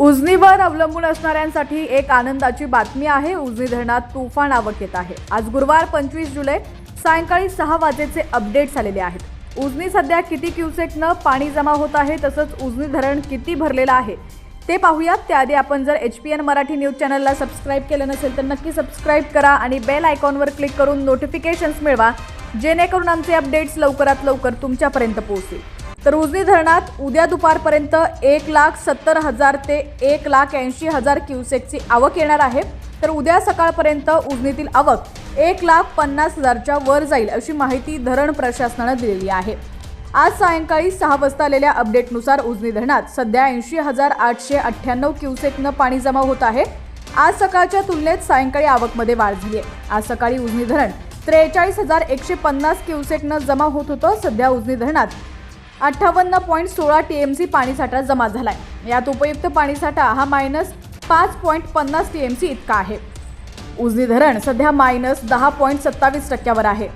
उजनीवर अवलंबून असणाऱ्यांसाठी एक आनंदाची बातमी आहे. उजनी धरणात तुफान आवक येत आहे. आज गुरुवार पंचवीस जुलै सायंकाळी सहा वाजेचे अपडेट्स आलेले आहेत. उजनी सध्या किती क्युसेकनं पाणी जमा होत आहे तसंच उजनी धरण किती भरलेलं आहे ते पाहूयात. त्याआधी आपण जर H P N Marathi news चॅनलला सबस्क्राईब केलं नसेल तर नक्की सबस्क्राईब करा आणि बेल आयकॉनवर क्लिक करून नोटिफिकेशन्स मिळवा जेणेकरून आमचे अपडेट्स लवकरात लवकर तुमच्यापर्यंत पोहोचतील. तर उजनी धरणात उद्या दुपारपर्यंत एक लाख सत्तर हजार ते एक लाख ऐंशी हजार क्युसेकची आवक येणार आहे. तर उद्या सकाळपर्यंत उजनीतील आवक एक लाख पन्नास हजारच्या वर जाईल अशी माहिती धरण प्रशासनानं दिलेली आहे. आज सायंकाळी सहा वाजता आलेल्या अपडेटनुसार उजनी धरणात सध्या ऐंशी हजार आठशे अठ्ठ्याण्णव क्युसेकनं पाणी जमा होत आहे. आज सकाळच्या तुलनेत सायंकाळी आवकमध्ये वाढ झाली आहे. आज सकाळी उजनी धरण त्रेचाळीस हजार एकशे पन्नास क्युसेकनं जमा होत होतं. सध्या उजनी धरणात अठ्ठावन्न पॉईंट सोळा टी एम सी पाणीसाठा जमा झाला आहे यात उपयुक्त पाणीसाठा हा मायनस पाच पॉईंट पन्नास टी एम सी इतका आहे. उजनी धरण सध्या मायनस दहा पॉईंट सत्तावीस टक्क्यावर आहे.